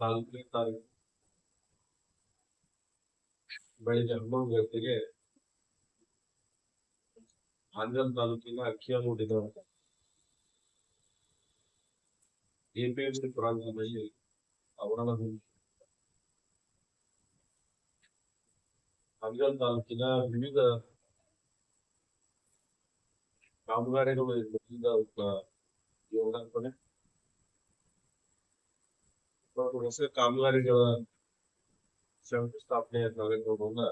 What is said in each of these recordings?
ನಾಲ್ಕನೇ ತಾರೀಕು ಬೆಳಿಗ್ಗೆ ಹನ್ನೊಂದು ಗಂಟೆಗೆ ಹಾನಗಲ್ ತಾಲೂಕಿನ ಅಕ್ಕಿಯಮೂಡಿನ ಎಪಿಎಂಸಿ ಪ್ರಾಂಗಣದಲ್ಲಿ ಅವರಣದಲ್ಲಿ ಹಾನಗಲ್ ತಾಲೂಕಿನ ವಿವಿಧ ಕಾಮಗಾರಿಗಳು ಯೋಗಾರ್ಪಣೆ ಮತ್ತು ಹೊಸ ಕಾಮಗಾರಿಗಳ ಶಂಕುಸ್ಥಾಪನೆಯ ಕಾರ್ಯಕ್ರಮವನ್ನ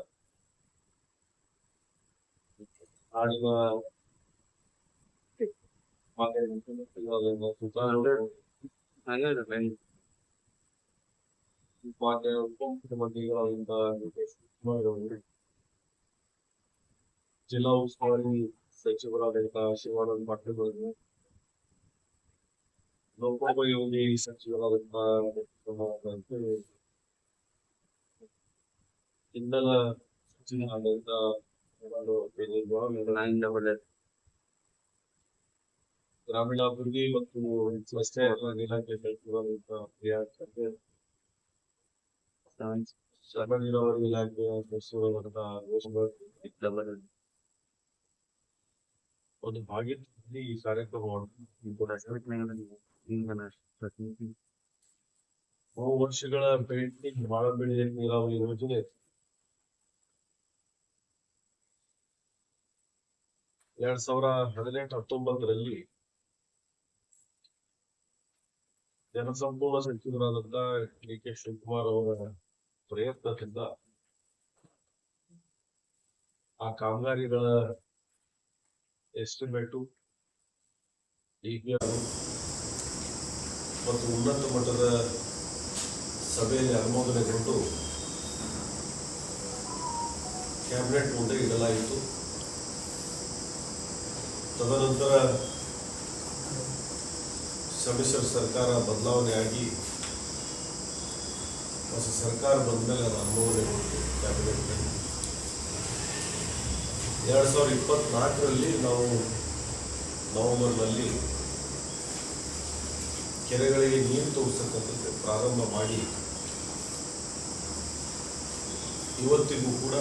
ನಾಡಿನ ಮಾನ್ಯ ಮುಖ್ಯಮಂತ್ರಿಗಳಾದ ಸುಧಾಕರ್ ಮಾನ್ಯ ಉಪಮುಖ್ಯಮಂತ್ರಿಗಳಾದಂತ ನಿತೀಶ್ ಕುಮಾರ್ ಅವರು ಜಿಲ್ಲಾ ಉಸ್ತುವಾರಿ ಸಚಿವರಾದಂತ ಶಿವಾನಂದ ಪಾಟೀಲ್ ಅವರು ಲೋಕೋಪಯೋಗಿ ಸಚಿವರಾದಂತ ಇಂಧನ ಸಚಿವರಾದಂತ ಗ್ರಾಮೀಣಾಭಿವೃದ್ಧಿ ಮತ್ತು ಸ್ವಚ್ಛತೆ ಇಲಾಖೆ ಸಚಿವರಾದಂತ ಪ್ರಿಯಾ ಖರ್ಗೆ ಸಣ್ಣ ನೀರಾವರಿ ಇಲಾಖೆಯ ಸಚಿವರಾದಂತ ರೋಷನ್ ಒಂದು ಭಾಗ್ಯದಲ್ಲಿ ಈ ಬಹು ವರ್ಷಗಳ ಪೇಂಟಿಂಗ್ ಬಾಳ ಬೆಳೆ ನೀರಾವರಿ ಯೋಜನೆ. ಎರಡ್ ಸಾವಿರ ಹದಿನೆಂಟು ಹತ್ತೊಂಬತ್ತರಲ್ಲಿ ಜನಸಂಪೂರ್ಣ ಸಚಿವರಾದಂತ ಡಿ ಕೆ ಶಿವಕುಮಾರ್ ಅವರ ಪ್ರಯತ್ನದಿಂದ ಆ ಕಾಮಗಾರಿಗಳ ಎಸ್ಟಿಮೇಟು ಈಗ ಮತ್ತು ಉನ್ನತ ಮಟ್ಟದ ಸಭೆಯಲ್ಲಿ ಅನುಮೋದನೆಗೊಂಡು ಕ್ಯಾಬಿನೆಟ್ ಮುಂದೆ ಇಡಲಾಯಿತು. ತದನಂತರ ಸಮ್ಮಿಶ್ರ ಸರ್ಕಾರ ಬದಲಾವಣೆಯಾಗಿ ಹೊಸ ಸರ್ಕಾರ ಬಂದ ಮೇಲೆ ಅದು ಅನುಮೋದನೆಗೊಂಡಿತು ಕ್ಯಾಬಿನೆಟ್ನಲ್ಲಿ. ಎರಡು ಸಾವಿರದ ಇಪ್ಪತ್ನಾಲ್ಕರಲ್ಲಿ ನಾವು ನವೆಂಬರ್ನಲ್ಲಿ ಕೆರೆಗಳಿಗೆ ನೀರು ತೋರಿಸತಕ್ಕಂಥದ್ದು ಪ್ರಾರಂಭ ಮಾಡಿ ಇವತ್ತಿಗೂ ಕೂಡ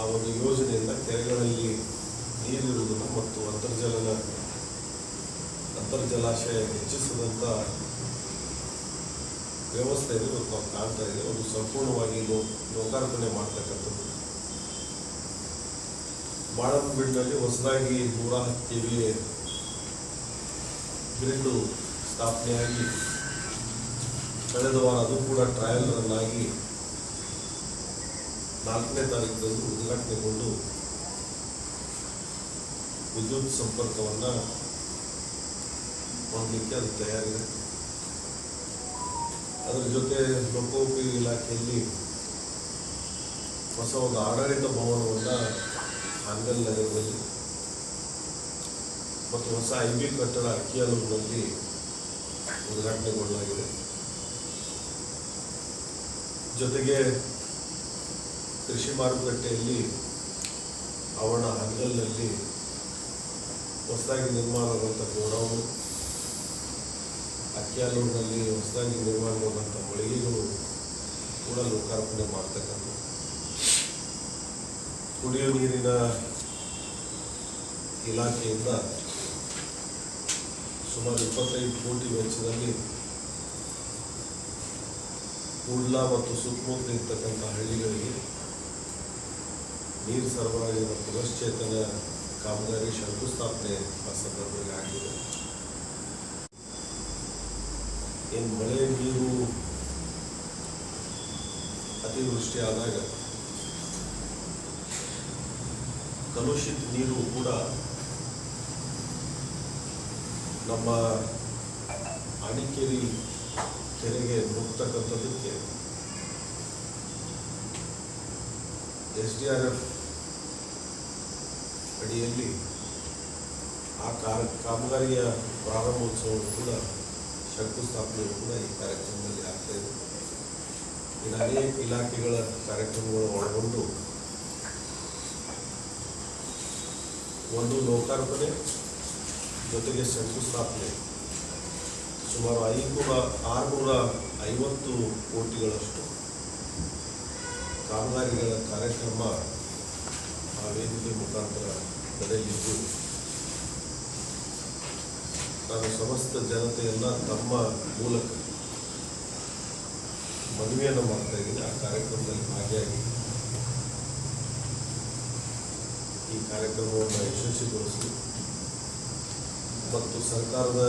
ಆ ಒಂದು ಯೋಜನೆಯಿಂದ ಕೆರೆಗಳಲ್ಲಿ ನೀರಿರುವುದನ್ನು ಮತ್ತು ಅಂತರ್ಜಲದ ಅಂತರ್ಜಲಾಶಯ ಹೆಚ್ಚಿಸಿದಂಥ ವ್ಯವಸ್ಥೆಯನ್ನು ಇವತ್ತು ನಾವು ಕಾಣ್ತಾ ಇದೆ. ಅದು ಸಂಪೂರ್ಣವಾಗಿ ಲೋ ಲೋಕಾರ್ಪಣೆ ಮಾಡ್ತಕ್ಕಂಥದ್ದು. ಬಾಳಂಬಿಡ್ನಲ್ಲಿ ಹೊಸದಾಗಿ ನೂರ ಹತ್ತು ಕೆ ವಿ ಗ್ರಿಡ್ ಸ್ಥಾಪನೆಯಾಗಿ ಕಳೆದ ವಾರ ಅದು ಕೂಡ ಟ್ರಯಲ್ ರನ್ ಆಗಿ ನಾಲ್ಕನೇ ತಾರೀಕಿನಲ್ಲಿ ಉದ್ಘಾಟನೆಗೊಂಡು ವಿದ್ಯುತ್ ಸಂಪರ್ಕವನ್ನ ಹೊಂದಲಿಕ್ಕೆ ಅದು ತಯಾರಿದೆ. ಅದರ ಜೊತೆ ಲೋಕೋಪಯೋಗಿ ಇಲಾಖೆಯಲ್ಲಿ ಹೊಸ ಒಂದು ಆಡಳಿತ ಭವನವನ್ನು ಹಂಗಲ್ ನಗರದಲ್ಲಿ ಮತ್ತು ಹೊಸ ಐ ಬಿ ಕಟ್ಟಡ ಅಕ್ಕಿಯಲ್ಲೂರಿನಲ್ಲಿ ಉದ್ಘಾಟನೆಗೊಳ್ಳಲಾಗಿದೆ ಜೊತೆಗೆ ಕೃಷಿ ಮಾರುಕಟ್ಟೆಯಲ್ಲಿ ಅವಣ ಹಂಗಲ್ನಲ್ಲಿ ಹೊಸದಾಗಿ ನಿರ್ಮಾಣವಾದಂಥ ಗೋಡೌನು ಅಕ್ಕಿಯಲ್ಲೂರಿನಲ್ಲಿ ಹೊಸದಾಗಿ ನಿರ್ಮಾಣವಾದಂಥ ಮಳಿಗೆಗಳು ಕೂಡ ಲೋಕಾರ್ಪಣೆ ಮಾಡ್ತಕ್ಕಂಥ ಕುಡಿಯುವ ನೀರಿನ ಇಲಾಖೆಯಿಂದ ಸುಮಾರು ಇಪ್ಪತ್ತೈದು ಕೋಟಿ ವೆಚ್ಚದಲ್ಲಿ ಕೂಡ್ಲ ಮತ್ತು ಸುತ್ತಮುತ್ತ ಇರ್ತಕ್ಕಂಥ ಹಳ್ಳಿಗಳಿಗೆ ನೀರು ಸರಬರಾಜಿನ ಪುನಶ್ಚೇತನ ಕಾಮಗಾರಿ ಶಂಕುಸ್ಥಾಪನೆ ಆ ಸಂದರ್ಭದಲ್ಲಿ ಆಗಿದೆ. ಏನು ಮಳೆ, ನೀರು ಅತಿವೃಷ್ಟಿ ಆದಾಗ ಕಲುಷಿತ ನೀರು ಕೂಡ ನಮ್ಮ ಅಣಿಕೇರಿ ಕೆರೆಗೆ ನುಗ್ತಕ್ಕಂಥದ್ದಕ್ಕೆ ಎಸ್ ಡಿ ಆರ್ ಎಫ್ ಅಡಿಯಲ್ಲಿ ಆ ಕಾರ ಕಾಮಗಾರಿಯ ಪ್ರಾರಂಭೋತ್ಸವ ಕೂಡ ಶಂಕುಸ್ಥಾಪನೆ ಕೂಡ ಈ ಕಾರ್ಯಕ್ರಮದಲ್ಲಿ ಆಗ್ತಾ ಇದೆ. ಅನೇಕ ಇಲಾಖೆಗಳ ಕಾರ್ಯಕ್ರಮಗಳು ಒಳಗೊಂಡು ಒಂದು ಲೋಕಾರ್ಪಣೆ ಜೊತೆಗೆ ಶಂಕುಸ್ಥಾಪನೆ. ಸುಮಾರು ಐನೂರ, ಆರುನೂರ ಐವತ್ತು ಕೋಟಿಗಳಷ್ಟು ಕಾಮಗಾರಿಗಳ ಕಾರ್ಯಕ್ರಮ ಆ ವೇದಿಕೆ ಮುಖಾಂತರ ನಡೆಯಲಿದ್ದು, ನಾನು ಸಮಸ್ತ ಜನತೆಯನ್ನ ತಮ್ಮ ಮೂಲಕ ಮನವಿಯನ್ನು ಮಾಡ್ತಾ ಇದ್ದೀನಿ. ಆ ಕಾರ್ಯಕ್ರಮದಲ್ಲಿ ಭಾಗಿಯಾಗಿ ಈ ಕಾರ್ಯಕ್ರಮವನ್ನು ಯಶಸ್ವಿಗೊಳಿಸಲಿ ಮತ್ತು ಸರ್ಕಾರದ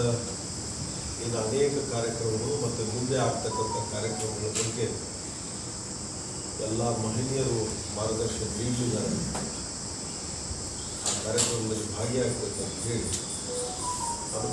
ಇನ್ನು ಅನೇಕ ಕಾರ್ಯಕ್ರಮಗಳು ಮತ್ತು ಮುಂದೆ ಆಗ್ತಕ್ಕಂಥ ಕಾರ್ಯಕ್ರಮಗಳ ಬಗ್ಗೆ ಎಲ್ಲ ಮಹಿಳೆಯರು ಮಾರ್ಗದರ್ಶನ ನೀಡಿದ್ದಾರೆ. ಆ ಕಾರ್ಯಕ್ರಮದಲ್ಲಿ ಭಾಗಿಯಾಗಬೇಕಂತ ಹೇಳಿ ನಾನು